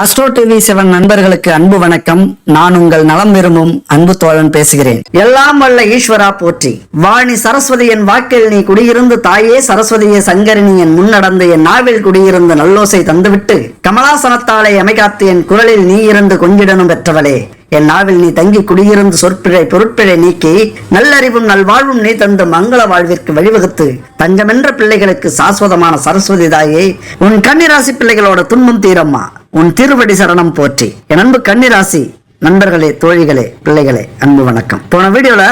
Astro TV seven நண்பர்களுக்கு அன்பு வணக்கம். நான் உங்கள் நலம் விரும்பும் அன்பு தோழன் பேசுகிறேன். எல்லாம் வல்ல ஈஸ்வரா போற்றி. வாணி சரஸ்வதி என் வாக்கில் நீ குடியிருந்து தாயே சரஸ்வதியே சங்கரினி என் முன்னடந்து என் நாவில் குடியிருந்து நல்லோசை தந்துவிட்டு கமலாசனத்தாலே அமைகாத்து என் குரலில் நீ இருந்து கொஞ்சிடனும் பெற்றவளே. என் நாவில் நீ தங்கி குடியிருந்து சொற்பிழை பொருட்பிழை நீக்கி நல்லறிவும் நல்வாழ்வும் நீ தந்து மங்கள வாழ்விற்கு வழிவகுத்து தஞ்சமென்ற பிள்ளைகளுக்கு சாஸ்வதமான சரஸ்வதி தாயே உன் கன்னிராசி பிள்ளைகளோட துன்பம் தீரம்மா. உன் திருவடி சரணம் போற்றி. என் அன்பு கன்னிராசி நண்பர்களே தோழிகளே பிள்ளைகளே அன்பு வணக்கம். போன வீடியோல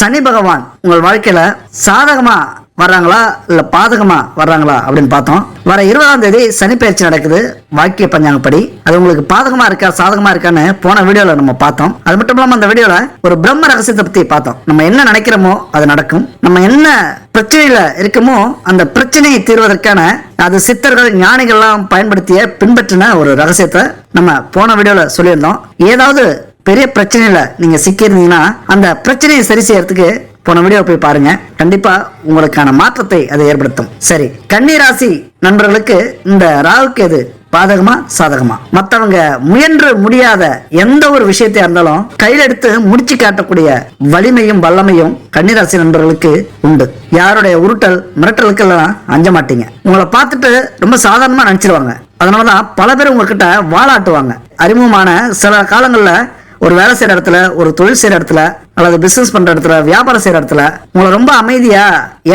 சனி பகவான் உங்கள் வாழ்க்கையில சாதகமா வர்றாங்களா இல்ல பாதகமா வர்றாங்களா அப்படின்னு பார்த்தோம். வர இருபதாம் தேதி சனி பயிற்சி நடக்குது. வாக்கிய பஞ்சாங்கப்படி. அது உங்களுக்கு பாதகமா இருக்கா சாதகமா இருக்கான்னு போன வீடியோல நம்ம பார்த்தோம். அது மட்டும் இல்லாம அந்த வீடியோல ஒரு பிரம்ம ரகசியத்தை பத்தி பார்த்தோம். நம்ம என்ன நினைக்கிறோமோ அது நடக்கும். நம்ம என்ன பிரச்சனையில இருக்கமோ அந்த பிரச்சனையை தீர்வதற்கான அது சித்தர்கள் ஞானிகள்லாம் பயன்படுத்திய பின்பற்றின ஒரு ரகசியத்தை நம்ம போன வீடியோல சொல்லியிருந்தோம். ஏதாவது பெரிய பிரச்சனையில நீங்க சிக்கியிருந்தீங்கன்னா அந்த பிரச்சனையை சரி செய்யறதுக்கு போன வீடியோ போய் பாருங்க. கண்டிப்பா உங்களுக்கான மாற்றத்தை அது ஏற்படுத்தும். சரி கன்னிராசி நண்பர்களுக்கு இந்த ராகுக்கு எது? பாதகமா சாதகமா? மத்தவங்க முயன்று முடியாத எந்த ஒரு விஷயத்தையா இருந்தாலும் கையில் எடுத்து முடிச்சு காட்டக்கூடிய வலிமையும் வல்லமையும் கன்னிராசி நண்பர்களுக்கு உண்டு. யாருடைய உருட்டல் மிரட்டலுக்கெல்லாம் அஞ்ச மாட்டீங்க. உங்களை பார்த்துட்டு ரொம்ப சாதாரணமா நினைச்சிருவாங்க. அதனாலதான் பல பேர் உங்ககிட்ட வாழாட்டுவாங்க அறிமுகமான சில காலங்கள்ல ஒரு வேலை செய்யற இடத்துல ஒரு தொழில் செய்யற இடத்துல அல்லது பிசினஸ் பண்ற இடத்துல வியாபாரம் செய்யற இடத்துல உங்களை ரொம்ப அமைதியா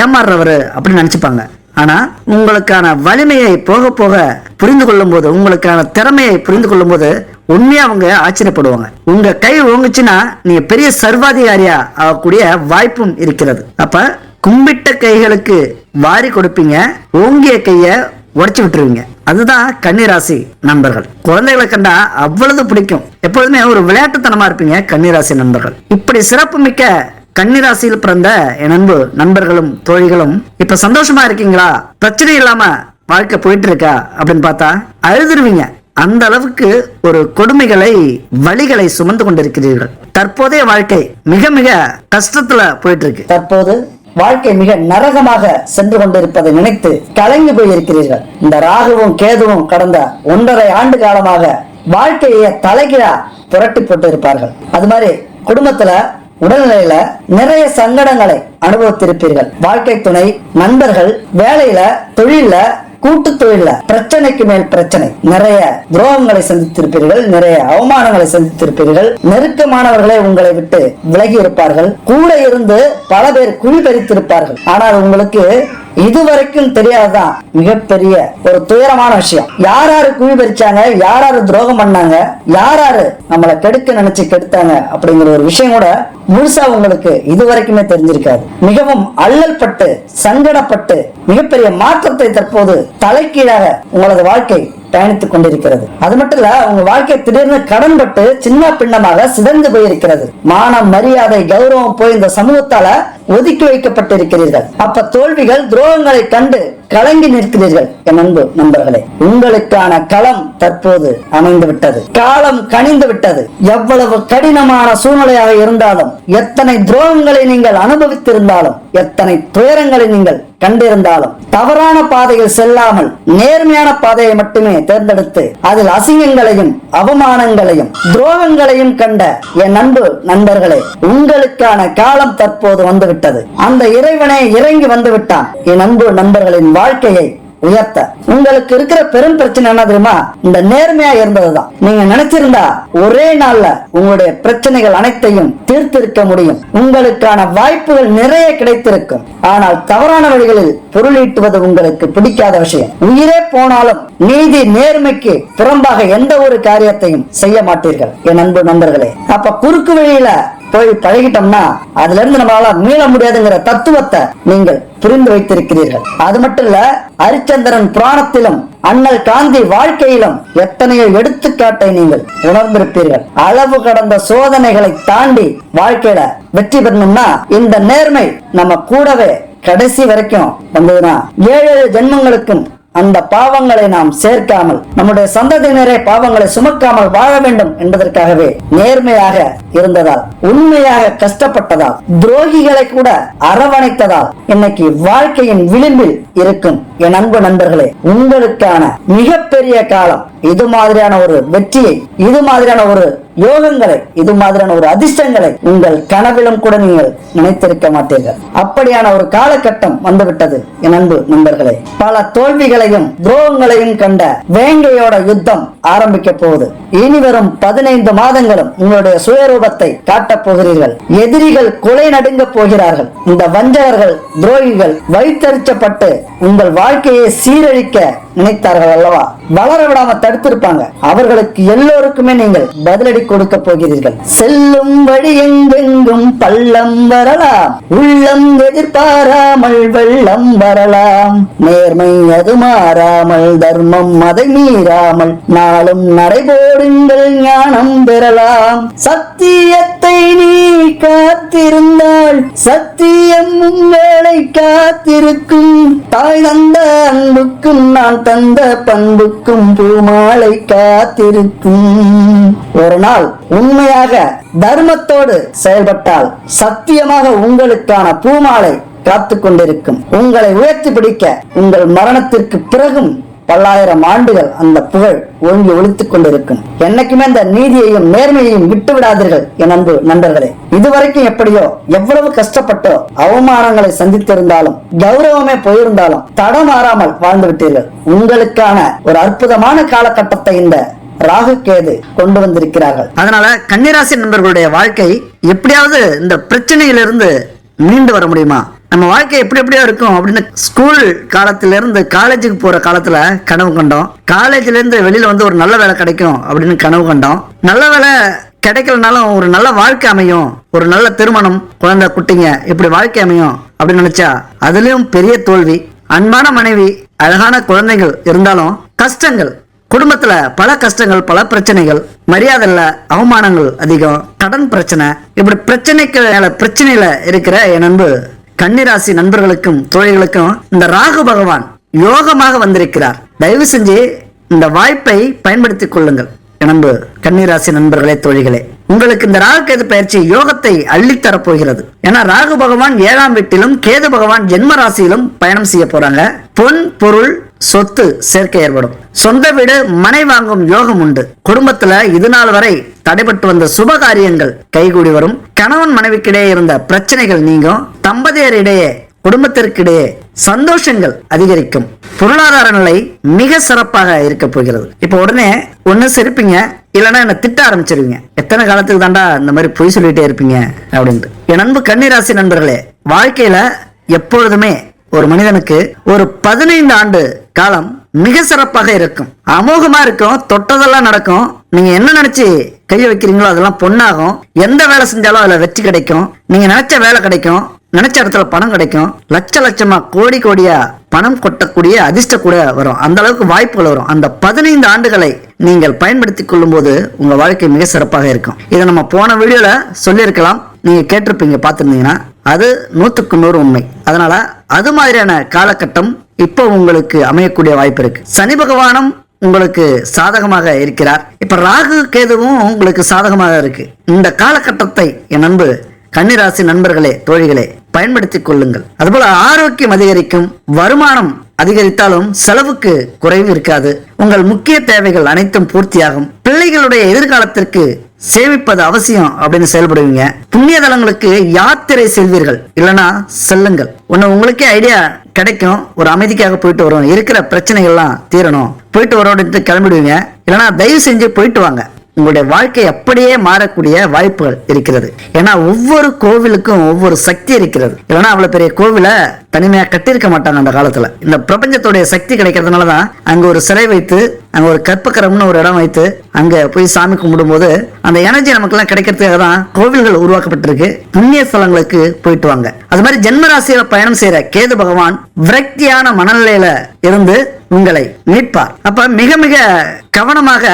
ஏமாறுறவர் அப்படின்னு நினைச்சுப்பாங்க. ஆனா உங்களுக்கான வலிமையை போக போக புரிந்து கொள்ளும் போது உங்களுக்கான திறமையை புரிந்து கொள்ளும் போது உண்மையா அவங்க ஆச்சரியப்படுவாங்க. உங்க கை ஓங்குச்சுன்னா நீங்க பெரிய சர்வாதிகாரியா ஆகக்கூடிய வாய்ப்பும் இருக்கிறது. அப்ப கும்பிட்ட கைகளுக்கு வாரி கொடுப்பீங்க ஓங்கிய கைய உடைச்சு விட்டுருவீங்க. அதுதான் கன்னிராசி நண்பர்கள். குழந்தைகளை கண்டா அவ்வளவு பிடிக்கும். எப்பொழுதுமே ஒரு விளையாட்டுத்தனமா இருப்பீங்க கன்னிராசி நண்பர்கள். இப்படி சிறப்பு மிக்க கன்னிராசியில் பிறந்த என் அன்பு நண்பர்களும் தோழிகளும் இப்ப சந்தோஷமா இருக்கீங்களா? பிரச்சனை இல்லாம வாழ்க்கை போயிட்டு இருக்கா அப்படின்னு பார்த்தா அழுதுருவீங்க. அந்த அளவுக்கு ஒரு கொடுமைகளை வழிகளை சுமந்து கொண்டிருக்கிறீர்கள். தற்போதைய வாழ்க்கை மிக மிக கஷ்டத்துல போயிட்டு இருக்கு தற்போது வாழ்க்கை மிக நரகமாக சென்று கொண்டிருப்பதை நினைத்து கலங்கி போயிருக்கிறீர்கள். இந்த ராகுவும் கேதுவும் கடந்த ஒன்றரை ஆண்டு காலமாக வாழ்க்கையை தலைகீழா புரட்டி போட்டு இருப்பார்கள் அது மாதிரி குடும்பத்துல உடல்நிலையில நிறைய சங்கடங்களை அனுபவித்திருப்பீர்கள். வாழ்க்கை துணை நண்பர்கள் வேலையில தொழில்ல கூட்டு தொழில பிரச்சனைக்கு மேல் பிரச்சனை. நிறைய துரோகங்களை சந்தித்திருப்பீர்கள் நிறைய அவமானங்களை சந்தித்திருப்பீர்கள். நெருக்கமானவர்களே உங்களை விட்டு விலகி இருப்பார்கள். கூட இருந்து பல பேர் குழி பறித்திருப்பார்கள். ஆனால் உங்களுக்கு இதுவரைக்கும் தெரியாததான் மிகப்பெரிய ஒரு துயரமான விஷயம். யார் யாரு குழி பறிச்சாங்க யார் யாரு துரோகம் பண்ணாங்க யார் யாரு நம்மளை கெடுக்க நினைச்சு கெடுத்தாங்க அப்படிங்கிற ஒரு விஷயம் கூட முழுசா உங்களுக்கு இதுவரைக்குமே தெரிஞ்சிருக்காது. மிகவும் அல்லல் பட்டு சங்கடப்பட்டு மிகப்பெரிய மாற்றத்தை தற்போது தலைக்கீழாக உங்களது வாழ்க்கை பயணித்துக் கொண்டிருக்கிறது. அது மட்டும் இல்ல உங்க வாழ்க்கை திடீர்னு கடன்பட்டு சின்ன பின்னமாக சிதைந்து போயிருக்கிறது. மானம் மரியாதை கௌரவம் போய் இந்த சமூகத்தால ஒதுக்கி வைக்கப்பட்டிருக்கிறீர்கள். அப்ப தோல்விகள் துரோகங்களை கண்டு கலங்கி நிற்கிறீர்கள் என் அன்பு நண்பர்களே. உங்களுக்கான களம் தற்போது அமைந்து விட்டது காலம் கனிந்து விட்டது. எவ்வளவு கடினமான சூழ்நிலையாக இருந்தாலும் எத்தனை துரோகங்களை நீங்கள் அனுபவித்திருந்தாலும் எத்தனை துயரங்களை நீங்கள் கண்டிருந்தாலும் தவறான பாதையில் செல்லாமல் நேர்மையான பாதையை மட்டுமே தேர்ந்தெடுத்து அதில் அசிங்கங்களையும் அவமானங்களையும் துரோகங்களையும் கண்ட என் அன்பு நண்பர்களே உங்களுக்கான காலம் தற்போது வந்துவிட்டது. அந்த இறைவனே இறங்கி வந்து விட்டான் என் அன்பு நண்பர்களின் வாழ்க்கையை உயர்த்த. உங்களுக்கு இருக்கிற பெரும் பிரச்சனை என்ன தெரியுமா? இந்த நேர்மையா இருந்ததுதான். நீங்க நினைச்சிருந்தா ஒரே நாள்ல உங்களுடைய பிரச்சனைகள் அனைத்தையும் தீர்த்திருக்க முடியும். உங்களுக்கான வாய்ப்புகள் நிறைய கிடைத்திருக்கும் ஆனால் தவறான வழிகளில் பொருளீட்டுவது உங்களுக்கு பிடிக்காத விஷயம். உயிரே போனாலும் நீதி நேர்மைக்கு புறம்பாக எந்த ஒரு காரியத்தையும் செய்ய மாட்டீர்கள். என் அன்பு நண்பர்களே அப்ப குறுக்கு வழியில போய் பழகிட்டோம்னா அதுல இருந்து நம்மளால மீள முடியாதுங்கிற தத்துவத்தை நீங்கள் புரிந்து வைத்திருக்கிறீர்கள். அது மட்டும் இல்ல ஹரிச்சந்திரன் புராணத்திலும் அண்ணல் காந்தி வாழ்க்கையிலும் எத்தனையோ எடுத்துக்காட்டை நீங்கள் உணர்ந்திருப்பீர்கள். அளவு கடந்த சோதனைகளை தாண்டி வாழ்க்கையில வெற்றி பெறணும்னா இந்த நேர்மை நம்ம கூடவே கடைசி வரைக்கும் வந்ததுன்னா ஏழு ஏழு ஜென்மங்களுக்கும் அந்த பாவங்களை நாம் சேர்க்காமல் நம்முடைய சந்ததியினரே பாவங்களை சுமக்காமல் வாழ வேண்டும் என்பதற்காகவே நேர்மையாக இருந்ததால் உண்மையாக கஷ்டப்பட்டதால் துரோகிகளை கூட அரவணைத்ததால் இன்னைக்கு வாழ்க்கையின் விளிம்பில் இருக்கும். என் அன்பு நண்பர்களே உங்களுக்கான மிகப்பெரிய காலம் இது மாதிரியான ஒரு வெற்றியை இது மாதிரியான ஒரு யோகங்களை இது மாதிரியான ஒரு அதிர்ஷ்டங்களை உங்கள் கனவிலும் கூட நீங்கள் நினைத்திருக்க மாட்டீர்கள். அப்படியான ஒரு காலகட்டம் வந்துவிட்டது என் அன்பு நண்பர்களே. பல தோல்விகளையும் துரோகங்களையும் கண்ட வேங்கையோட யுத்தம் ஆரம்பிக்க போகுது. இனி வரும் பதினைந்து மாதங்களும் உங்களுடைய சுயரூபத்தை காட்டப் போகிறீர்கள். எதிரிகள் கொலை நடுங்க போகிறார்கள். இந்த வஞ்சகர்கள் துரோகிகள் வைத்தறிச்சப்பட்டு உங்கள் வாழ்க்கையை சீரழிக்க நினைத்தார்கள் அல்லவா? வளர விடாம தடுத்திருப்பாங்க. அவர்களுக்கு எல்லோருக்குமே நீங்கள் பதிலடி கொடுக்க போகிறீர்கள். செல்லும் வழி எங்கெங்கும் பள்ளம் வரலாம். உள்ளம் எதிர்பாராமல் வெள்ளம் வரலாம். நேர்மை அது மாறாமல் தர்மம் அதை மீறாமல் நாளும் நடைபோடுங்கள் ஞானம் பெறலாம். சத்தியத்தை நீ காத்திருந்தால் சத்தியம் உங்களை காத்திருக்கும். தாய் தந்த அன்புக்கும் நான் தந்த பண்புக்கும் பூமாலை காத்திருக்கும். ஒரு நாள் உண்மையாக தர்மத்தோடு செயல்பட்டால் சத்தியமாக உங்களுக்கான பூமாலை காத்து கொண்டிருக்கும் உங்களை உயர்த்தி பிடிக்க உங்கள் மரணத்திற்கு பிறகும் பல்லாயிரம் ஆண்டுகள் அந்த புகழ் ஓங்கி ஒழித்துக் கொண்டிருக்கும். என்னைக்குமே இந்த நீதியையும் நேர்மையையும் விட்டு விடாதீர்கள் என் அன்பு நண்பர்களே. இதுவரைக்கும் எப்படியோ எவ்வளவு கஷ்டப்பட்டோ அவமானங்களை சந்தித்திருந்தாலும் கௌரவமே போயிருந்தாலும் தடமாறாமல் வாழ்ந்து விட்டீர்கள். உங்களுக்கான ஒரு அற்புதமான காலகட்டத்தை இந்த ராகு கேது கொண்டு வந்திருக்கிறார்கள். அதனால கன்னிராசி நண்பர்களுடைய வாழ்க்கை எப்படியாவது இந்த பிரச்சனையிலிருந்து மீண்டு வர முடியுமா? நம்ம வாழ்க்கை எப்படி எப்படியோ இருக்கும் அப்படின்னு ஸ்கூல் காலத்துல இருந்து காலேஜுக்கு போற காலத்துல கனவு கண்டோம். காலேஜ்ல இருந்து வெளியில வந்து ஒரு நல்ல வேலை கிடைக்கும் அப்படின்னு கனவு கண்டோம். நல்ல வேலை கிடைக்கலனாலும் ஒரு நல்ல வாழ்க்கை அமையும். ஒரு நல்ல திருமணம் குழந்தை குட்டிங்க இப்படி வாழ்க்கை அமையும் அப்படின்னு நினைச்சா அதுலயும் பெரிய தோல்வி. அன்பான மனைவி அழகான குழந்தைகள் இருந்தாலும் கஷ்டங்கள். குடும்பத்துல பல கஷ்டங்கள் பல பிரச்சனைகள். மரியாதை இல்ல அவமானங்கள் அதிகம் கடன் பிரச்சனை. இப்படி பிரச்சனைக்கு மேல பிரச்சனையில இருக்கிற என் அன்பு கன்னிராசி நண்பர்களுக்கும் தோழிகளுக்கும் இந்த ராகு பகவான் யோகமாக வந்திருக்கிறார். தயவு செஞ்சு இந்த வாய்ப்பை பயன்படுத்திக் கொள்ளுங்கள். நண்பு கன்னிராசி நண்பர்களே தோழிகளே உங்களுக்கு இந்த ராகு கேது பயிற்சி யோகத்தை அள்ளித்தர போகிறது ஏன்னா ராகு பகவான் ஏழாம் வீட்டிலும் கேது பகவான் ஜென்ம ராசியிலும் பயணம் செய்ய போறாங்க. பொன் பொருள் சொத்து சேர்க்கை ஏற்படும். சொந்த வீடு மனை வாங்கும் யோகம் உண்டு. குடும்பத்துல இது நாள் வரை தடைபட்டு வந்த சுப காரியங்கள் கைகூடி வரும். கணவன் மனைவிக்கிடையே இருந்த பிரச்சனைகள் நீங்கும். தம்பதியரிடையே குடும்பத்திற்கிடையே சந்தோஷங்கள் அதிகரிக்கும். பொருளாதார நிலை மிக சிறப்பாக இருக்க போகிறது. இப்ப உடனே ஒண்ணு சிரிப்பீங்க இல்லைன்னா என்ன திட்ட ஆரம்பிச்சிருவீங்க. எத்தனை காலத்துக்கு தாண்டா இந்த மாதிரி பொய் சொல்லிட்டே இருப்பீங்க அப்படின்ட்டு. என் அன்பு கன்னிராசி நண்பர்களே வாழ்க்கையில எப்பொழுதுமே ஒரு மனிதனுக்கு ஒரு பதினைந்து ஆண்டு காலம் மிக சிறப்பாக இருக்கும். அமோகமா இருக்கும் தொட்டதெல்லாம் நடக்கும். நீங்க என்ன நினைச்சு கையை வைக்கிறீங்களோ அதெல்லாம் பொண்ணாகும் எந்த வேலை செஞ்சாலும் அதுல வெற்றி கிடைக்கும். நீங்க நினைச்ச வேலை கிடைக்கும். நினைச்ச இடத்துல பணம் கிடைக்கும். லட்ச லட்சமா கோடி கோடியா பணம் கொட்டக்கூடிய அதிர்ஷ்ட கூட வரும். அந்த அளவுக்கு வாய்ப்புகள் வரும். அந்த பதினைந்து ஆண்டுகளை நீங்கள் பயன்படுத்தி கொள்ளும் போது உங்க வாழ்க்கை மிக சிறப்பாக இருக்கும். இதை நம்ம போன வீடியோல சொல்லியிருக்கலாம். நீங்க கேட்டிருப்பீங்க பார்த்துருந்தீங்கன்னா. அது நூத்துக்கு நூறு உண்மை. அதனால அது மாதிரியான காலகட்டம் இப்போ உங்களுக்கு அமையக்கூடிய வாய்ப்பு இருக்கு. சனி பகவானும் உங்களுக்கு சாதகமாக இருக்கிறார். இப்ப ராகு கேதுவும் உங்களுக்கு சாதகமாக இருக்கு. இந்த காலகட்டத்தை என் அன்பு கன்னிராசி நண்பர்களே தோழிகளே பயன்படுத்திக் கொள்ளுங்கள். அதுபோல ஆரோக்கியம் அதிகரிக்கும் வருமானம் அதிகரித்தாலும் செலவுக்கு குறைவு இருக்காது. உங்கள் முக்கிய தேவைகள் அனைத்தும் பூர்த்தியாகும். பிள்ளைகளுடைய எதிர்காலத்திற்கு சேமிப்பது அவசியம் அப்படின்னு செயல்படுவீங்க. புண்ணிய தலங்களுக்கு யாத்திரை செல்வீர்கள். இல்லனா செல்லுங்கள். ஒன்னு உங்களுக்கே ஐடியா கிடைக்கும். ஒரு அமைதிக்காக போயிட்டு வரும். இருக்கிற பிரச்சனைகள்லாம் தீரணும். போயிட்டு வரோம் கிளம்பிடுவீங்க. இல்லனா தயவு செஞ்சு போயிட்டு வாங்க. உங்களுடைய வாழ்க்கை அப்படியே மாறக்கூடிய வாய்ப்புகள் இருக்கிறது. ஏன்னா ஒவ்வொரு கோவிலுக்கும் ஒவ்வொரு சக்தி இருக்கிறது. இல்லைன்னா அவ்வளவு பெரிய கோவிலை தனிமையா கட்டியிருக்க மாட்டாங்க அந்த காலத்துல. இந்த பிரபஞ்சத்துடைய சக்தி கிடைக்கிறதுனாலதான் அங்க ஒரு சிலை வைத்து அங்க ஒரு கற்பக்கரம்னு ஒரு இடம் வைத்து அங்க போய் சாமி கும்பிடும் போது அந்த எனர்ஜி நமக்கு எல்லாம் கிடைக்கிறதுக்காக தான் கோவில்கள் உருவாக்கப்பட்டிருக்கு. புண்ணிய ஸ்தலங்களுக்கு போயிட்டு வாங்க. அது மாதிரி ஜென்மராசியில பயணம் செய்யற கேது பகவான் விரக்தியான மனநிலையில இருந்து உங்களை மீட்பார். அப்ப மிக மிக கவனமாக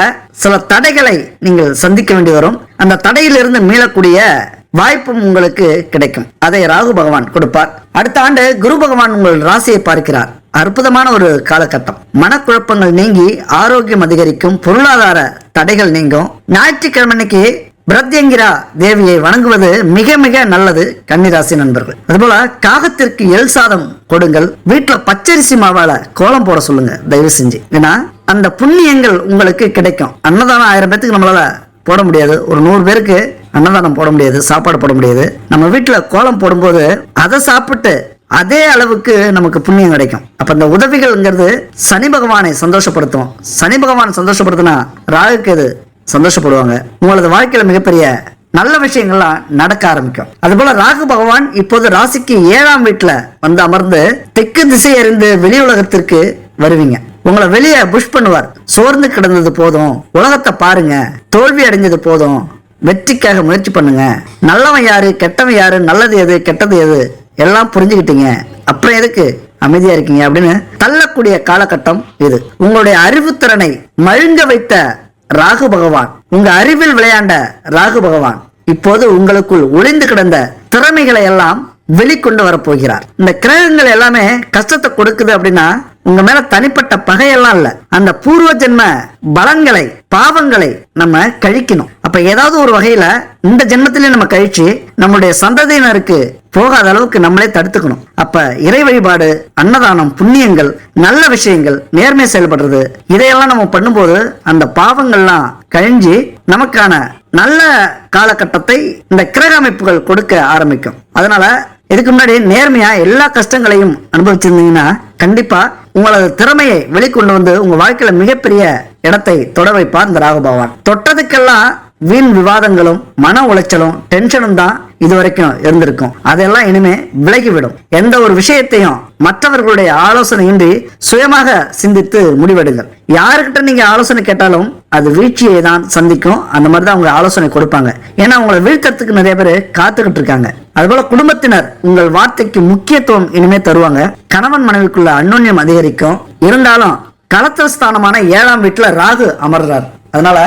சில தடைகளை நீங்கள் சந்திக்க வேண்டி வரும். அந்த தடையிலிருந்து மீளக்கூடிய வாய்ப்பும் உங்களுக்கு கிடைக்கும். அதை ராகு பகவான் கொடுப்பார். அடுத்த ஆண்டு குரு பகவான் உங்கள் ராசியை பார்க்கிறார். அற்புதமான ஒரு காலகட்டம். மனக்குழப்பங்கள் நீங்கி ஆரோக்கியம் அதிகரிக்கும் பொருளாதார தடைகள் நீங்கும். ஞாயிற்றுக்கிழமை அன்னைக்கு பிரத்யங்கிரா தேவியை வணங்குவது மிக மிக நல்லது கன்னிராசி நண்பர்கள். அதுபோல காகத்திற்கு எல் சாதம் கொடுங்கள். வீட்டுல பச்சரிசி மாவால கோலம் போட சொல்லுங்க தயவு செஞ்சு. ஏன்னா அந்த புண்ணியங்கள் உங்களுக்கு கிடைக்கும். அன்னதானம் ஆயிரம் பேத்துக்கு நம்மளால போட முடியாது. ஒரு நூறு பேருக்கு அன்னதானம் போட முடியாது சாப்பாடு போட முடியாது. நம்ம வீட்டுல கோலம் போடும்போது அதை சாப்பிட்டு அதே அளவுக்கு நமக்கு புண்ணியம் கிடைக்கும். அப்ப இந்த உதவிகள்ங்கிறது சனி பகவானை சந்தோஷப்படுத்தும். சனி பகவான் சந்தோஷப்படுத்தினா ராகுக்கு அது சந்தோஷப்படுவாங்க. உங்களது வாழ்க்கையில மிகப்பெரிய நல்ல விஷயங்கள்லாம் நடக்க ஆரம்பிக்கும். அதுபோல ராகு பகவான் இப்போது ராசிக்கு ஏழாம் வீட்டுல வந்து அமர்ந்து தெற்கு திசை அறிந்து வெளி உலகத்திற்கு வருவீங்க. உங்களை வெளியே புஷ் பண்ணுவார். சோர்ந்து கிடந்தது போதும். உலகத்தை பாருங்க. தோல்வி அடைஞ்சது போதும். வெற்றிக்காக முயற்சி பண்ணுங்க. நல்லவன் யாரு கெட்டவன் யாரு நல்லது எது கெட்டது எது? எல்லாம் புரிஞ்சுக்கிட்டீங்க. அப்புறம் எதுக்கு அமைதியா இருக்கீங்க அப்படின்னு தள்ளக்கூடிய காலகட்டம் இது. உங்களுடைய அறிவுத்திறனை மழுங்க வைத்த ராகு பகவான். உங்க அறிவில் விளையாண்ட ராகு பகவான். இப்போது உங்களுக்குள் ஒளிந்து கிடந்த திறமைகளை எல்லாம் வெளிக்கொண்டு வரப்போகிறார். இந்த கிரகங்கள் எல்லாமே கஷ்டத்தை கொடுக்குது அப்படின்னா உங்க மேல தனிப்பட்ட பகையெல்லாம் இல்ல. அந்த பூர்வ ஜென்ம பலன்களை பாவங்களை நம்ம கழிக்கணும். அப்ப ஏதாவது ஒரு வகையில இந்த ஜென்மத்திலே நம்ம கழிச்சு நம்மளுடைய சந்ததியினருக்கு போகாத அளவுக்கு நம்மளே தடுத்துக்கணும். அப்ப இறை வழிபாடு அன்னதானம் புண்ணியங்கள் நல்ல விஷயங்கள் நேர்மை செயல்படுறது இதையெல்லாம் நம்ம பண்ணும்போது அந்த பாவங்கள்லாம் கழிஞ்சு நமக்கான நல்ல காலகட்டத்தை இந்த கிரக அமைப்புகள் கொடுக்க ஆரம்பிக்கும். அதனால இதுக்கு முன்னாடி நேர்மையா எல்லா கஷ்டங்களையும் அனுபவிச்சிருந்தீங்கன்னா கண்டிப்பா உங்களது திறமையை வெளிக்கொண்டு வந்து உங்க வாழ்க்கையில மிகப்பெரிய இடத்தை தொட வைப்பார் இந்த ராகுபவான் தொட்டதுக்கெல்லாம் வீண் விவாதங்களும் மன உளைச்சலும் டென்ஷனும் தான் இது வரைக்கும் இருந்திருக்கும். அதெல்லாம் இனிமே விலகிவிடும். எந்த ஒரு விஷயத்தையும் மற்றவர்களுடைய ஆலோசனையின்றி சுயமாக சிந்தித்து முடிவெடுங்கள். யாருக்கிட்ட நீங்க ஆலோசனை கேட்டாலும் அது வீழ்ச்சியை தான் சந்திக்கும். அந்த மாதிரி தான் அவங்க ஆலோசனை கொடுப்பாங்க. ஏன்னா உங்களை வீழ்த்தறதுக்கு நிறைய பேர் காத்துக்கிட்டு இருக்காங்க. அதுபோல குடும்பத்தினர் உங்கள் வார்த்தைக்கு முக்கியத்துவம் இனிமே தருவாங்க. கணவன் மனைவிக்குள்ள அந்யோன்யம் அதிகரிக்கும். இருந்தாலும் கலத்திரஸ்தானமான ஏழாம் வீட்டுல ராகு அமர்றார். அதனால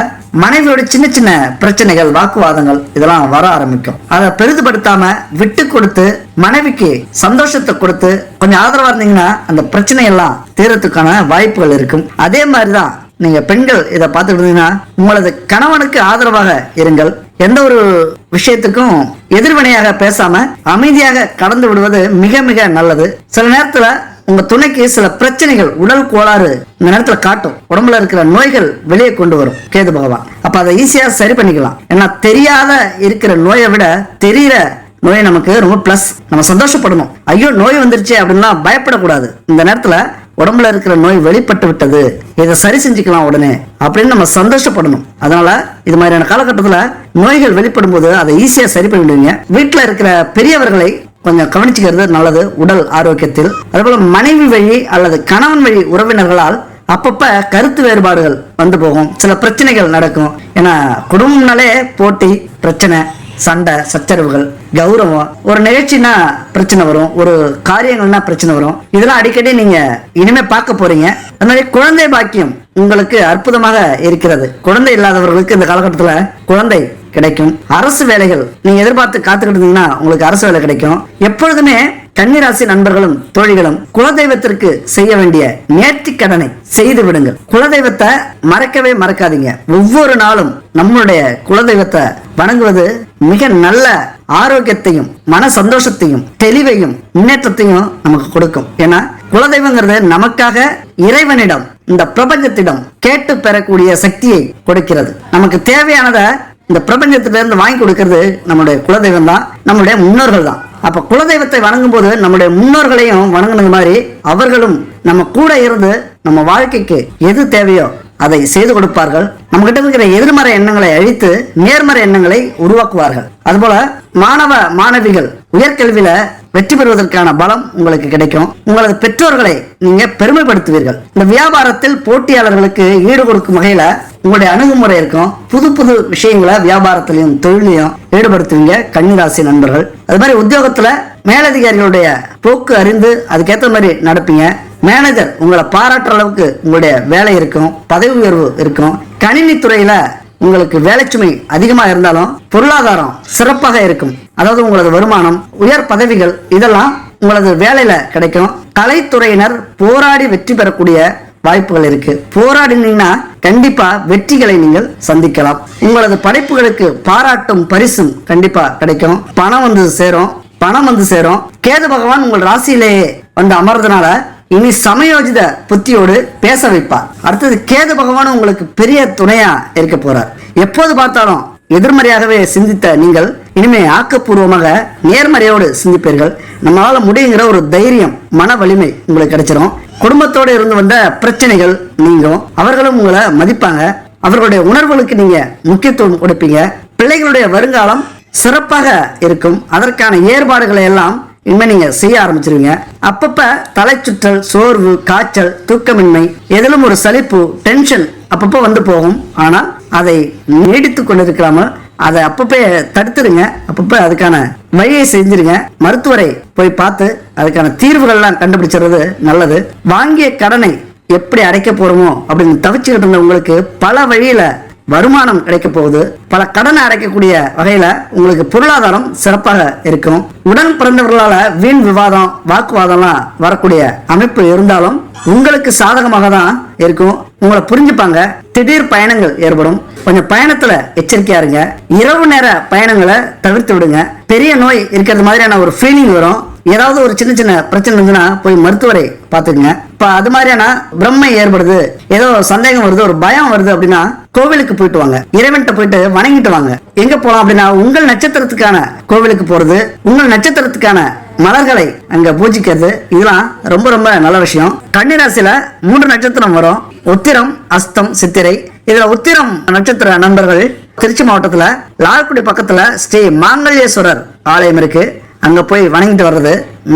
மனைவியோட சின்ன சின்ன பிரச்சனைகள் வாக்குவாதங்கள் இதெல்லாம் வர ஆரம்பிக்கும். அதை பெரிதுபடுத்தாம விட்டு கொடுத்து மனைவிக்கு சந்தோஷத்தை கொடுத்து கொஞ்சம் ஆதரவா இருந்தீங்கன்னா அந்த பிரச்சனை எல்லாம் தீரத்துக்கான வாய்ப்புகள் இருக்கும். அதே மாதிரிதான் நீங்க பெண்கள் இதை பார்த்துட்டு இருந்தீங்கன்னா உங்களது கணவனுக்கு ஆதரவாக இருங்கள். எந்த ஒரு விஷயத்துக்கும் எதிர்வினையாக பேசாம அமைதியாக கடந்து விடுவது மிக மிக நல்லது. சில நேரத்துல உங்க துணைக்கு சில பிரச்சனைகள் உடல் கோளாறு இந்த நேரத்துல காட்டும். உடம்புல இருக்கிற நோய்கள் வெளியே கொண்டு வரும் கேது பகவான். அப்ப அதை ஈஸியா சரி பண்ணிக்கலாம். ஏன்னா தெரியாத இருக்கிற நோயை விட தெரியிற நோய் நமக்கு ரொம்ப பிளஸ் நம்ம சந்தோஷப்படணும். ஐயோ நோய் வந்துருச்சு அப்படின்லாம் பயப்படக்கூடாது. இந்த நேரத்துல உடம்புல இருக்கிற நோய் வெளிப்பட்டு விட்டது இதை சரி செஞ்சுக்கலாம் உடனே அப்படின்னு நம்ம சந்தோஷப்படணும். அதனால இது மாதிரியான காலகட்டத்துல நோய்கள் வெளிப்படும் போது அதை ஈஸியா சரி பண்ணிடுவீங்க. வீட்டுல இருக்கிற பெரியவர்களை கொஞ்சம் கவனிச்சுக்கிறது நல்லது உடல் ஆரோக்கியத்தில். அதுபோல மனைவி வழி அல்லது கணவன் வழி உறவினர்களால் அப்பப்ப கருத்து வேறுபாடுகள் வந்து போகும். சில பிரச்சனைகள் நடக்கும். ஏன்னா குடும்பம்னாலே போட்டி பிரச்சனை சண்டை சச்சரவுகள் கௌரவம். ஒரு நிகழ்ச்சினா பிரச்சனை வரும். ஒரு காரியங்கள்னா பிரச்சனை வரும். இதெல்லாம் அடிக்கடி நீங்க இனிமே பார்க்க போறீங்க. அது மாதிரி குழந்தை பாக்கியம் உங்களுக்கு அற்புதமாக இருக்கிறது. குழந்தை இல்லாதவர்களுக்கு இந்த காலகட்டத்தில் குழந்தை கிடைக்கும். அரசு வேலைகள் நீங்க எதிர்பார்த்து காத்துக்கிட்டு இருந்தீங்கன்னா உங்களுக்கு அரசு வேலை கிடைக்கும். எப்பொழுதுமே கன்னிராசி நண்பர்களும் தோழிகளும் குலதெய்வத்திற்கு செய்ய வேண்டிய நேர்த்திக்கடனை செய்து விடுங்கள். குலதெய்வத்தை மறக்கவே மறக்காதீங்க. ஒவ்வொரு நாளும் நம்மளுடைய குலதெய்வத்தை வணங்குவது மிக நல்ல ஆரோக்கியத்தையும் மன சந்தோஷத்தையும் தெளிவையும் முன்னேற்றத்தையும் நமக்கு கொடுக்கும். ஏன்னா குலதெய்வங்கிறது நமக்காக இறைவனிடம் இந்த பிரபஞ்சத்திடம் கேட்டு பெறக்கூடிய சக்தியை கொடுக்கிறது. நமக்கு தேவையானதை இந்த பிரபஞ்சத்திலிருந்து வாங்கி கொடுக்கிறது நம்மளுடைய குலதெய்வம் தான் நம்மளுடைய முன்னோர்கள் தான் அப்ப குலதெய்வத்தை வணங்கும் போது நம்முடைய முன்னோர்களையும் வணங்கினது மாதிரி அவர்களும் நம்ம கூட இருந்து நம்ம வாழ்க்கைக்கு எது தேவையோ அதை செய்து கொடுப்பார்கள். நம்ம கிட்ட இருக்கிற எதிர்மறை எண்ணங்களை அழித்து நேர்மறை எண்ணங்களை உருவாக்குவார்கள். அதுபோல மாணவ மாணவிகள் உயர்கல்வியில வெற்றி பெறுவதற்கான பலம் உங்களுக்கு கிடைக்கும். உங்களது பெற்றோர்களை நீங்க பெருமைப்படுத்துவீர்கள். இந்த வியாபாரத்தில் போட்டியாளர்களுக்கு ஈடு கொடுக்கும் வகையில உங்களுடைய அணுகுமுறை இருக்கும். புது புது விஷயங்களை வியாபாரத்திலையும் தொழிலையும் ஈடுபடுத்துவீங்க கன்னிராசி நண்பர்கள். அது மாதிரி உத்தியோகத்துல மேலதிகாரிகளுடைய போக்கு அறிந்து அதுக்கேற்ற மாதிரி நடப்பீங்க. மேனேஜர் உங்களை பாராட்டுற அளவுக்கு உங்களுடைய வேலை இருக்கும். பதவி உயர்வு இருக்கும். கணினி துறையில உங்களுக்கு வேலைச்சுமை அதிகமாக இருந்தாலும் பொருளாதாரம் சிறப்பாக இருக்கும். அதாவது உங்களது வருமானம் உயர் பதவிகள் இதெல்லாம் உங்களது வேலையில கிடைக்கும். கலைத்துறையினர் போராடி வெற்றி பெறக்கூடிய வாய்ப்புகள் இருக்கு. போராடினீங்கன்னா கண்டிப்பா வெற்றிகளை நீங்கள் சந்திக்கலாம். உங்களது படைப்புகளுக்கு பாராட்டும் பரிசும் கண்டிப்பா கிடைக்கும். பணம் வந்து சேரும். பணம் வந்து சேரும். கேது பகவான் உங்கள் ராசியிலேயே வந்து அமர்றதுனால இனி சமயோஜித புத்தியோடு பேச வைப்பார். அடுத்தது கேது பகவான் உங்களுக்கு பெரிய துணையா இருக்க போறார். எப்போது பார்த்தாலும் எதிர்மறையாகவே சிந்தித்த நீங்கள் இனிமே ஆக்கப்பூர்வமாக நேர்மறையோடு சிந்திப்பீர்கள். நம்மளால முடியுங்கிற ஒரு தைரியம் மன வலிமை உங்களுக்கு கிடைச்சிரும். குடும்பத்தோடு இருந்து வந்த பிரச்சனைகள் நீங்கும். அவர்களும் உங்களை மதிப்பாங்க. அவர்களுடைய உணர்வுகளுக்கு நீங்க முக்கியத்துவம் கொடுப்பீங்க. பிள்ளைகளுடைய வருங்காலம் சிறப்பாக இருக்கும். அதற்கான ஏற்பாடுகளை எல்லாம் இனிமே நீங்க செய்ய ஆரம்பிச்சிருவீங்க. அப்பப்ப தலைச்சுற்றல் சோர்வு காய்ச்சல் தூக்கமின்மை எதிலும் ஒரு சலிப்பு டென்ஷன் அப்பப்போ வந்து போகும். ஆனால் அதை நீடித்து கொண்டிருக்காமல் அதை அப்பப்போ தடுத்துருங்க. அப்பப்போ அதுக்கான வழியை செஞ்சிருங்க. மருத்துவரை போய் பார்த்து அதுக்கான தீர்வுகள்லாம் கண்டுபிடிச்சிடுறது நல்லது. வாங்கிய கடனை எப்படி அடைக்க போறோமோ அப்படின்னு தவிச்சுக்கிட்டு இருந்த உங்களுக்கு பல வழியில வருமானம் கிடைக்க போகுது. பல கடனை அடைக்கக்கூடிய வகையில உங்களுக்கு பொருளாதாரம் சிறப்பாக இருக்கும். உடன் பிறந்தவர்களால வீண் விவாதம் வாக்குவாதம்லாம் வரக்கூடிய அமைப்பு இருந்தாலும் உங்களுக்கு சாதகமாக தான் இருக்கும். உங்களை புரிஞ்சுப்பாங்க. திடீர் பயணங்கள் ஏற்படும். கொஞ்சம் பயணத்துல எச்சரிக்கையா இருங்க. இரவு நேர பயணங்களை தவிர்த்து விடுங்க. பெரிய நோய் இருக்கிறது மாதிரியான ஒரு ஃபீலிங் வரும். ஏதாவது ஒரு சின்ன சின்ன பிரச்சனை இருந்துச்சுன்னா போய் மருத்துவரை பார்த்துக்குங்க. இப்ப அது மாதிரியான பிரம்மை ஏற்படுது. ஏதோ சந்தேகம் வருது ஒரு பயம் வருது அப்படின்னா கோவிலுக்கு போயிட்டு வாங்க. இறைவன்கிட்ட போயிட்டு வணங்கிட்டு வாங்க. எங்க போலாம் அப்படின்னா உங்கள் நட்சத்திரத்துக்கான கோவிலுக்கு போறது உங்கள் நட்சத்திரத்துக்கான மலர்களை அங்க பூஜிக்கிறது இதெல்லாம் ரொம்ப ரொம்ப நல்ல விஷயம். கன்னிராசியில மூன்று நட்சத்திரம் வரும். உத்திரம் அஸ்தம் சித்திரை. இதுல உத்திரம் நட்சத்திர நண்பர்கள் திருச்சி மாவட்டத்துல லால்குடி பக்கத்துல ஸ்ரீ மாங்கல்யேஸ்வரர் ஆலயம் இருக்கு. அங்க போய் வணங்கிட்டு வர்றது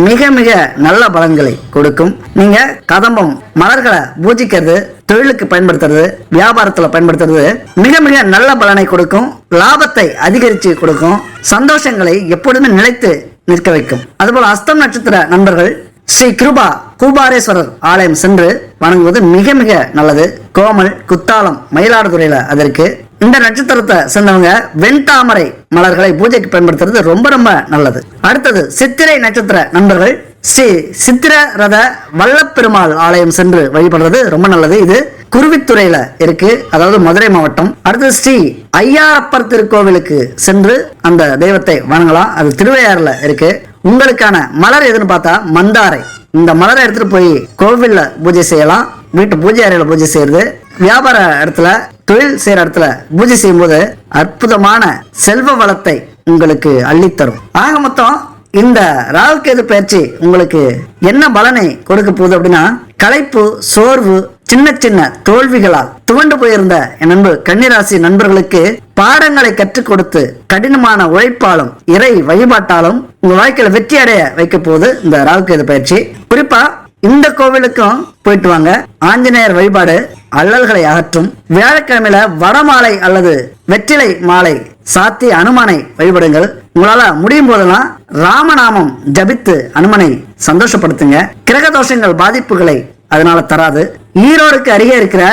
மிக மிக நல்ல பலன்களை கொடுக்கும். நீங்க கதம்பம் மலர்களை பூஜிக்கிறது தொழிலுக்கு பயன்படுத்துறது வியாபாரத்துல பயன்படுத்துறது மிக மிக நல்ல பலனை கொடுக்கும். லாபத்தை அதிகரித்து கொடுக்கும். சந்தோஷங்களை எப்பொழுதுமே நிலைத்து நிற்க வைக்கும். அதுபோல அஸ்தம் நட்சத்திர நண்பர்கள் ஸ்ரீ கிருபா கூபாரேஸ்வரர் ஆலயம் சென்று வணங்குவது மிக மிக நல்லது. கோமல் குத்தாலம் மயிலாடுதுறையில அதற்கு இந்த நட்சத்திரத்தை சேர்ந்தவங்க வெண்தாமரை மலர்களை பூஜைக்கு பயன்படுத்துறது ரொம்ப ரொம்ப நல்லது. அடுத்தது சித்திரை நட்சத்திர நண்பர்கள் ஸ்ரீ சித்திர ரத வல்லப்பெருமாள் ஆலயம் சென்று வழிபடுறது ரொம்ப நல்லது. இது குருவித்துறையில இருக்கு அதாவது மதுரை மாவட்டம். அடுத்தது ஸ்ரீ ஐயாரப்பர் திருக்கோவிலுக்கு சென்று அந்த தெய்வத்தை வணங்கலாம். அது திருவையாறுல இருக்கு. உங்களுக்கான மலர் எதுன்னு பார்த்தா மந்தாரை. இந்த மலரை எடுத்துட்டு போய் கோவில்ல பூஜை செய்யலாம். வீட்டு பூஜை அறையில பூஜை செய்யறது. வியாபார இடத்துல தொழில் செய்யற இடத்துல பூஜை செய்யும்போது அற்புதமான செல்வ வளத்தை உங்களுக்கு அள்ளித்தரும். ஆக மொத்தம் இந்த ராகுகேது பயிற்சி உங்களுக்கு என்ன பலனை கொடுக்க போகுது அப்படின்னா களைப்பு சோர்வு சின்ன சின்ன தோல்விகளால் துவண்டு போயிருந்த என் நண்பு கன்னிராசி நண்பர்களுக்கு பாடங்களை கற்றுக் கொடுத்து கடினமான உழைப்பாலும் இறை வழிபாட்டாலும் உங்க வாழ்க்கையில வெற்றி அடைய வைக்க போகுது இந்த ராகுகேது பயிற்சி. குறிப்பா இந்த கோவிலுக்கும் போயிட்டு வாங்க. ஆஞ்சநேயர் வழிபாடு அல்லல்களை அகற்றும் வியாழக்கிழமையில வடமாலை அல்லது வெற்றிலை மாலை சாத்தி அனுமனை வழிபடுங்கள். உங்களால முடியும் போதெல்லாம் ராமநாமம் ஜபித்து அனுமனை சந்தோஷப்படுத்துங்க. கிரக தோஷங்கள் பாதிப்புகளை அதனால தராது. ஈரோடுக்கு அருகே இருக்கிற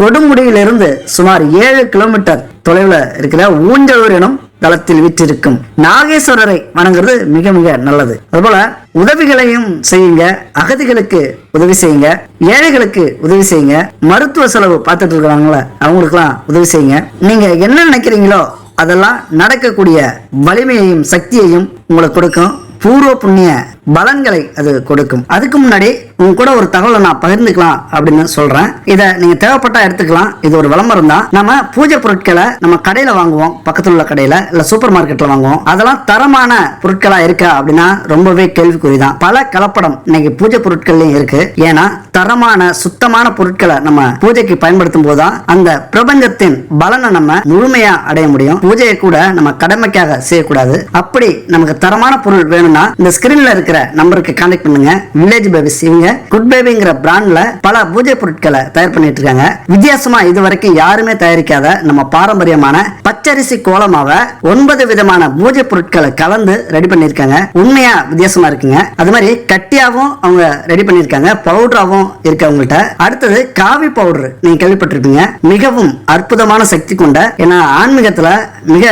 கொடுமுடியிலிருந்து சுமார் ஏழு கிலோமீட்டர் தொலைவில் இருக்கிற ஊஞ்சலூர் எனும் தளத்தில் வீற்றிருக்கும் நாகேஸ்வரரை வணங்குறது மிக மிக நல்லது. அதுபோல உதவிகளையும் செய்யுங்க அகதிகளுக்கு உதவி செய்யுங்க ஏழைகளுக்கு உதவி செய்யுங்க மருத்துவ செலவு பார்த்துட்டு இருக்கிறாங்களே அவங்களுக்குலாம் உதவி செய்யுங்க. நீங்க என்ன நினைக்கிறீங்களோ அதெல்லாம் நடக்கக்கூடிய வலிமையையும் சக்தியையும் உங்களுக்கு கொடுக்கும். பூர்வ புண்ணிய பலன்களை அது கொடுக்கும். அதுக்கு முன்னாடி உங்க கூட ஒரு தகவலை நான் பகிர்ந்துக்கலாம் அப்படின்னு சொல்றேன். இதை நீங்க தேவைப்பட்டா எடுத்துக்கலாம். இது ஒரு விளம்பரம் தான். நம்ம பூஜை பொருட்களை நம்ம கடையில வாங்குவோம். பக்கத்துல உள்ள கடையில இல்ல சூப்பர் மார்க்கெட்ல வாங்குவோம். அதெல்லாம் தரமான பொருட்களா இருக்கா அப்படின்னா ரொம்பவே கேள்விக்குறிதான் பல கலப்படம் இன்னைக்கு பூஜை பொருட்கள்லயும் இருக்கு. ஏன்னா தரமான சுத்தமான பொருட்களை நம்ம பூஜைக்கு பயன்படுத்தும் போதுதான் அந்த பிரபஞ்சத்தின் பலனை நம்ம முழுமையா அடைய முடியும். பூஜையை கூட நம்ம கடமைக்காக செய்யக்கூடாது. அப்படி நமக்கு தரமான பொருள் வேணும்னா இந்த ஸ்கிரீன்ல இருக்கிற நம்பருக்கு கான்டாக்ட் பண்ணுங்க. வில்லேஜ் பேபிஸ் இவங்க குட் பேபிங்கிற பிராண்ட்ல பல பூஜை பொருட்களை தயார் பண்ணிட்டு இருக்காங்க. வித்தியாசமா இது வரைக்கும் யாருமே தயாரிக்காத நம்ம பாரம்பரியமான பச்சரிசி கோலமாவை ஒன்பது விதமான பூஜை பொருட்களை கலந்து ரெடி பண்ணிருக்காங்க உண்மையா வித்தியாசமா இருக்குங்க. அது மாதிரி கட்டியாவும் அவங்க ரெடி பண்ணிருக்காங்க பவுடராவும் இருக்கு அவங்கள்ட்ட. அடுத்தது காவி பவுடர் நீங்க கேள்விப்பட்டிருப்பீங்க. மிகவும் அற்புதமான சக்தி கொண்ட ஏன்னா ஆன்மீகத்துல மிக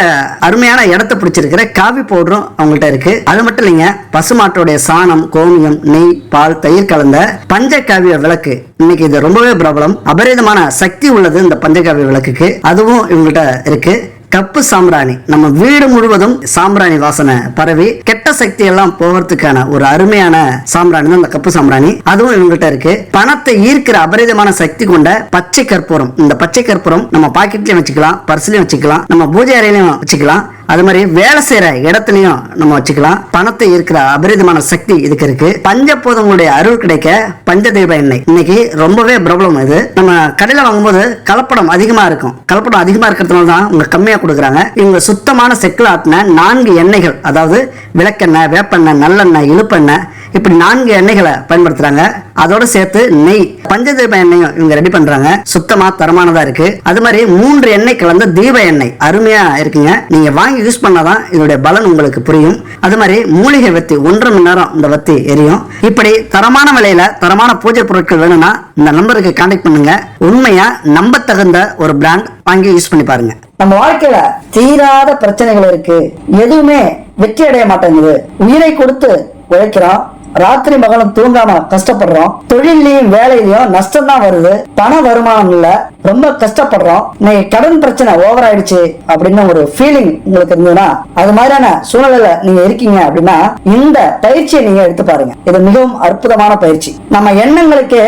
அருமையான இடத்தை பிடிச்சிருக்கிற காவி பவுடரும் அவங்கள்ட்ட இருக்கு. அது மட்டும் இல்லைங்க பசுமாட்டோட அதனுடைய சாணம் கோமியம் நெய் பால் தயிர் கலந்த பஞ்சகாவிய விளக்கு. இன்னைக்கு இது ரொம்பவே பிரபலம். அபரிதமான சக்தி உள்ளது இந்த பஞ்சகாவிய விளக்குக்கு. அதுவும் இவங்ககிட்ட இருக்கு. கப்பு சாம்பிராணி. நம்ம வீடு முழுவதும் சாம்பிராணி வாசனை பரவி கெட்ட சக்தி எல்லாம் போகிறதுக்கான ஒரு அருமையான சாம்பிராணி தான் இந்த கப்பு சாம்பிராணி. அதுவும் இவங்ககிட்ட இருக்கு. பணத்தை ஈர்க்கிற அபரிதமான சக்தி கொண்ட பச்சை கற்பூரம். இந்த பச்சை கற்பூரம் நம்ம பாக்கெட்லயும் வச்சுக்கலாம் பர்ஸ்லயும் வச்சுக்கலாம் நம்ம பூஜை அறையிலையும் வச்சுக்கலாம். அது மாதிரி வேலை செய்யற இடத்துலையும் நம்ம வச்சுக்கலாம். பணத்தை இருக்கிற அபரிதமான சக்தி இதுக்கு இருக்கு. பஞ்சபூதங்களுடைய அருள் கிடைக்க பஞ்சதெய்வ எண்ணெய். இன்னைக்கு ரொம்பவே பிரபலம் இது. நம்ம கடையில வாங்கும்போது கலப்படம் அதிகமா இருக்கும். கலப்படம் அதிகமா இருக்கிறதுனால தான் உங்க கம்மியா கொடுக்குறாங்க. இவங்க சுத்தமான செக்கில் ஆட்டின நான்கு எண்ணெய்கள் அதாவது விளக்கெண்ணெய் வேப்பெண்ணெய் நல்லெண்ணெய் இழுப்பெண்ணெய் இப்படி நான்கு எண்ணெய்களை பயன்படுத்துறாங்க. அதோட சேர்த்து நெய் பஞ்சதீப எண்ணெயும் இவங்க ரெடி பண்றாங்க. சுத்தமா தரமானதா இருக்கு. அது மாதிரி மூன்று எண்ணெய் கலந்த தீப எண்ணெய். அருமையா இருக்குங்க. நீங்க வாங்கி யூஸ் பண்ணாதான் இதோட பலன் உங்களுக்கு புரியும். அது மாதிரி மூலிகை வத்தி ஒன்றரை மணி நேரம் இந்த வத்தி எரியும். இப்படி தரமான விலையில தரமான பூஜை பொருட்கள் வேணும்னா இந்த நம்பருக்கு கான்டாக்ட் பண்ணுங்க. உண்மையா நம்ப தகுந்த ஒரு பிராண்ட் வாங்கி யூஸ் பண்ணி பாருங்க. நம்ம வாழ்க்கையில தீராத பிரச்சனைகள் இருக்கு. எதுவுமே வெற்றி அடைய மாட்டேங்குது. உயிரை கொடுத்து உழைக்கிறோம். ராத்திரி மகளும் தூங்காம கஷ்டப்படுறோம். தொழிலையும் வேலையிலயும் நஷ்டம் தான் வருது. பண வருமானம் இல்ல ரொம்ப கஷ்டப்படுறோம். இன்னைக்கு கடன் பிரச்சனை ஓவர் ஆயிடுச்சு அப்படின்னு ஒரு ஃபீலிங் உங்களுக்கு இருந்ததுன்னா அது மாதிரியான சூழ்நிலையில நீங்க இருக்கீங்க அப்படின்னா இந்த பயிற்சியை நீங்க எடுத்து பாருங்க. இது மிகவும் அற்புதமான பயிற்சி. நம்ம எண்ணங்களுக்கே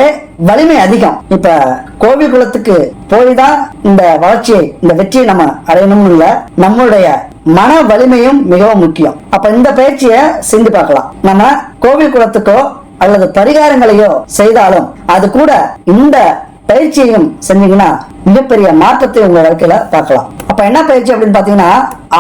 வலிமை அதிகம். இப்ப கோவில் குலத்துக்கு போய் தான் இந்த வளர்ச்சியை இந்த வெற்றியை நம்ம அடையணும்னு இல்ல. நம்மளுடைய மன வலிமையும் மிகவும் முக்கியம். அப்ப இந்த பயிற்சியை செஞ்சு பார்க்கலாம். நம்ம கோவில் குளத்துக்கோ அல்லது பரிகாரங்களையோ செய்தாலும் அது கூட இந்த பயிற்சியையும் செஞ்சீங்கன்னா மிகப்பெரிய மாற்றத்தை உங்க வாழ்க்கையில பார்க்கலாம். அப்ப என்ன பயிற்சி அப்படின்னு பாத்தீங்கன்னா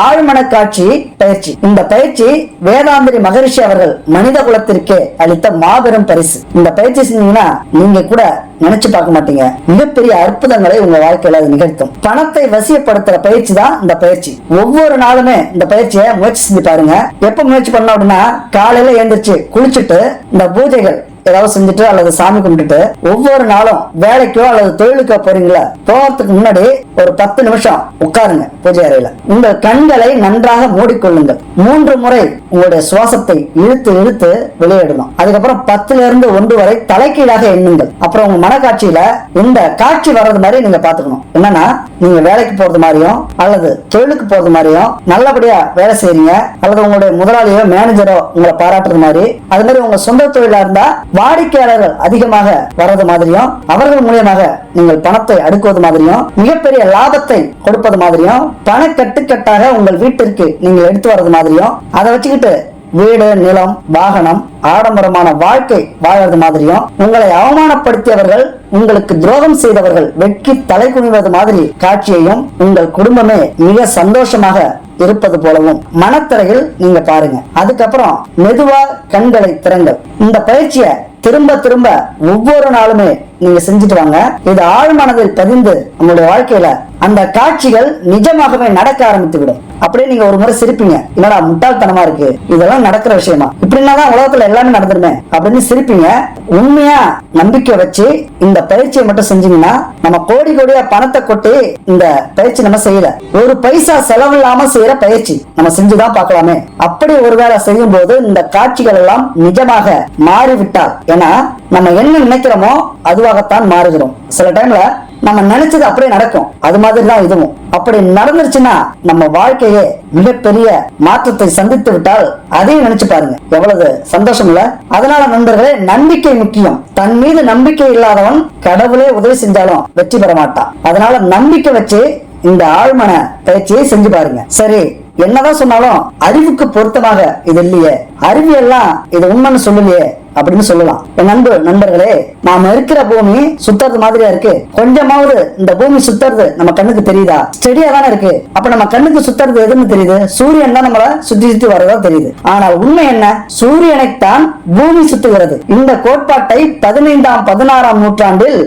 ஆழ்மன காட்சி பயிற்சி. இந்த பயிற்சி வேதாந்திரி மகரிஷி அவர்கள் மனித குலத்திற்கே அளித்த மாபெரும் பரிசு. இந்த பயிற்சி செஞ்சீங்கன்னா நீங்க கூட நினைச்சு பார்க்க மாட்டீங்க. மிகப்பெரிய அற்புதங்களை உங்க வாழ்க்கையில அது நிகழ்த்தும். பணத்தை வசியப்படுத்துற பயிற்சி தான் இந்த பயிற்சி. ஒவ்வொரு நாளுமே இந்த பயிற்சியை முயற்சி செஞ்சு பாருங்க. எப்ப முயற்சி பண்ணோம் அப்படின்னா காலையில எழுந்திரிச்சு குளிச்சுட்டு இந்த பூஜைகள் ஏதாவது செஞ்சுட்டு அல்லது சாமி கும்பிட்டுட்டு ஒவ்வொரு நாளும் வேலைக்கோ அல்லது தொழிலுக்கோ போறீங்களா போறதுக்கு முன்னாடி ஒரு பத்து நிமிஷம் உட்காருங்க பூஜை அறையில. உங்கள் கண்களை நன்றாக மூடிக்கொள்ளுங்கள். மூன்று முறை உங்களுடைய சுவாசத்தை இழுத்து இழுத்து வெளியிடணும். அதுக்கப்புறம் பத்துல இருந்து ஒன்று வரை தலைக்கீழாக எண்ணுங்கள். அப்புறம் உங்க மனக்காட்சியில இந்த காட்சி வர்றது மாதிரி நீங்க பாத்துக்கணும் என்னன்னா நீங்க வேலைக்கு போறது மாதிரியும் அல்லது தொழிலுக்கு போறது மாதிரியும் நல்லபடியா வேலை செய்யறீங்க அல்லது உங்களுடைய முதலாளியோ மேனேஜரோ உங்களை பாராட்டுறது மாதிரி அது மாதிரி உங்க சொந்த தொழிலா இருந்தா வாடிக்கையாளர்கள் அதிகமாக வர்றது மாதிரியும் அவர்கள் மூலியமாக நீங்கள் பணத்தை அடுக்குவது மாதிரியும் மிகப்பெரிய லாபத்தை கொடுப்பது மாதிரியும் பண கட்டுக்கட்டாக உங்கள் வீட்டிற்கு நீங்கள் எடுத்து வர்றது மாதிரியும் அதை வச்சுக்கிட்டு வீடு நிலம் வாகனம் ஆடம்பரமான வாழ்க்கை வாழறது மாதிரியும் உங்களை அவமானப்படுத்தியவர்கள் உங்களுக்கு துரோகம் செய்தவர்கள் வெட்கி தலை குனிவது மாதிரி காட்சியையும் உங்கள் குடும்பமே மிக சந்தோஷமாக இருப்பது போலவும் மனத்திரையில் நீங்க பாருங்க. அதுக்கப்புறம் மெதுவா கண்களை திறங்கள். இந்த பயிற்சியை திரும்ப திரும்ப ஒவ்வொரு நாளுமே நீங்க செஞ்சுட்டு வாங்க. இது ஆழ்மனதில் பதிந்து உங்களுடைய வாழ்க்கையில அந்த காட்சிகள் நிஜமாகவே நடக்க ஆரம்பித்து விடும் அப்படியே நீங்க ஒரு முறை சிரிப்பீங்க. என்னடா முட்டாள்தனமா இருக்கு. இதெல்லாம் நடக்கிற விஷயமா? இப்படின்னா தான் உலகத்துல எல்லாமே நடந்துருமே. அப்படின்னு சிரிப்பீங்க. உண்மையா நம்பிக்கை வச்சு இந்த பயிற்சியை மட்டும் செஞ்சீங்கன்னா நம்ம கோடி கோடியா பணத்தை கொட்டி இந்த பயிற்சி நம்ம செய்யல. ஒரு பைசா செலவு இல்லாம செய்யற பயிற்சி நம்ம செஞ்சுதான் பார்க்கலாமே. அப்படி ஒரு வேலை செய்யும் போது இந்த காட்சிகள் எல்லாம் நிஜமாக மாறிவிட்டால் ஏன்னா நம்ம என்ன நினைக்கிறோமோ அதுவாகத்தான் மாறுகிறோம். சில டைம்ல நம்ம நினைச்சது அப்படியே நடக்கும். அது மாதிரி தான் இதுவும். அப்படி நடந்துருச்சுன்னா நம்ம வாழ்க்கையே மிகப்பெரிய மாற்றத்தை சந்தித்து விட்டால் அதையும் நினைச்சு பாருங்க. எவ்வளவு சந்தோஷம் இல்ல? அதனால நண்பர்களே நம்பிக்கை முக்கியம். தன் மீது நம்பிக்கை இல்லாதவன் கடவுளே உதவி செஞ்சாலும் வெற்றி பெற மாட்டான். அதனால நம்பிக்கை வச்சு இந்த ஆழ்மன பயிற்சியை செஞ்சு பாருங்க. சரி என்னதான் சொன்னாலும் அறிவுக்கு பொருத்தமாக இது இல்லையே. அறிவியெல்லாம் இது உண்மைன்னு சொல்லலையே. அப்படின்னு சொல்லலாம். என் நண்பு நண்பர்களே நாம இருக்கிற பூமி சுத்துறது மாதிரியா இருக்கு. கொஞ்சமாவது இந்த பூமி சுத்துறது நம்ம கண்ணுக்கு தெரியுதா? ஸ்டெடியா தானே இருக்கு. அப்ப நம்ம கண்ணுக்கு சுத்துறது எதுன்னு தெரியுது? சூரியன் தான் நம்மள சுத்தி சுத்தி வரதா தெரியுது. ஆனால் உண்மை என்ன? சூரியனைத்தான் பூமி சுத்துகிறது. இந்த கோட்பாட்டை பதினைந்தாம் பதினாறாம் நூற்றாண்டில்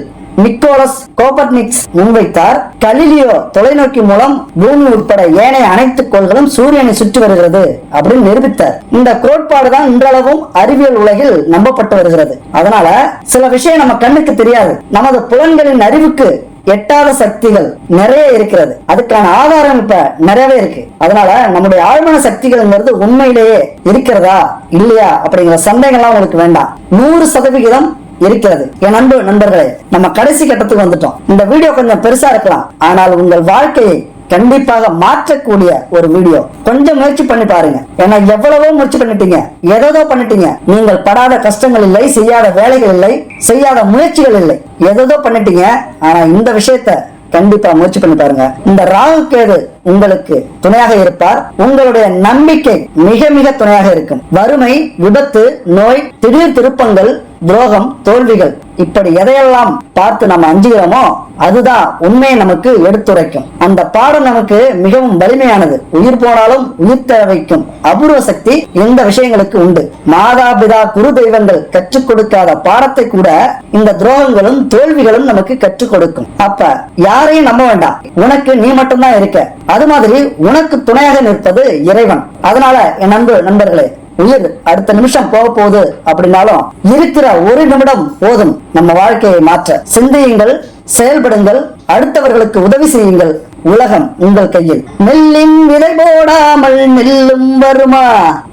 நிக்கோலஸ் கோபர்னிக்ஸ் முன்வைத்தார். கலிலியோ தொலைநோக்கி மூலம் பூமி உட்பட ஏனைய அனைத்து கோள்களும் சூரியனை சுற்றி வருகிறது அப்படின்னு நிரூபித்தார். இந்த கோட்பாடு தான் இன்றளவும் அறிவியல் உலகில் நம்பப்பட்டு வருகிறது. அதனால சில விஷயம் நம்ம கண்ணுக்கு தெரியாது. நமது புலன்களின் அறிவுக்கு எட்டாத சக்திகள் நிறைய இருக்கிறது. அதுக்கான ஆதாரம் இப்ப நிறையவே இருக்கு. அதனால நம்முடைய ஆழ்மன சக்திகள்ங்கிறது உண்மையிலேயே இருக்கிறதா இல்லையா அப்படிங்கிற சந்தேகம்லாம் உங்களுக்கு வேண்டாம். நூறு சதவிகிதம் இருக்கிறது. என் அன்பு நண்பர்களே நம்ம கடைசி கட்டத்துக்கு வந்துட்டோம். இந்த வீடியோ கொஞ்சம் பெருசா இருக்கலாம். ஆனால் உங்கள் வாழ்க்கையை கண்டிப்பாக மாற்றக்கூடிய ஒரு வீடியோ. கொஞ்சம் முயற்சி பண்ணி பாருங்க. ஏன்னா எவ்வளவோ முயற்சி பண்ணிட்டீங்க. ஏதோ பண்ணிட்டீங்க. நீங்கள் படாத கஷ்டங்கள் இல்லை செய்யாத வேலைகள் இல்லை செய்யாத முயற்சிகள் இல்லை. ஏதோ பண்ணிட்டீங்க. ஆனா இந்த விஷயத்த கண்டிப்பா முயற்சி பண்ணி பாருங்க. இந்த ராகு கேது உங்களுக்கு துணையாக இருப்பார். உங்களுடைய நம்பிக்கை மிக மிக துணையாக இருக்கும். வறுமை விபத்து நோய் திடீர் திருப்பங்கள் துரோகம் தோல்விகள் இப்படி எதையெல்லாம் பார்த்து நம்ம அஞ்சுகிறோமோ அதுதான் உண்மையை நமக்கு எடுத்துரைக்கும். அந்த பாடம் நமக்கு மிகவும் வலிமையானது. உயிர் போனாலும் உயிர் தர வைக்கும் அபூர்வ சக்தி இந்த விஷயங்களுக்கு உண்டு. மாதா பிதா குரு தெய்வங்கள் கற்றுக் கொடுக்காத பாடத்தை கூட இந்த துரோகங்களும் தோல்விகளும் நமக்கு கற்றுக் கொடுக்கும். அப்ப யாரையும் நம்ப வேண்டாம். உனக்கு நீ மட்டும்தான் இருக்க. அது மாதிரி உனக்கு துணையாக நிற்பது இறைவன். அதனால என் அன்பு நண்பர்களே உயிர் அடுத்த நிமிஷம் போக போகுது அப்படின்னாலும் இருக்கிற ஒரு நிமிடம் போதும். நம்ம வாழ்க்கையை மாற்ற. சிந்தியுங்கள் செயல்படுங்கள் அடுத்தவர்களுக்கு உதவி செய்யுங்கள். உலகம் உங்கள் கையில். நெல்லின் விதை போடாமல் நெல்லும் வருமா?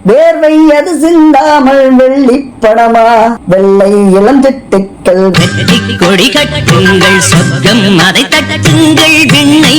வேர்வை அது சிந்தாமல் வெள்ளி பணமா வெள்ளை இளஞ்சிட்டுக்கள் வெற்றி கொடி கட்டுங்கள் சொர்க்கம் அதை தட்டுங்கள் விண்ணை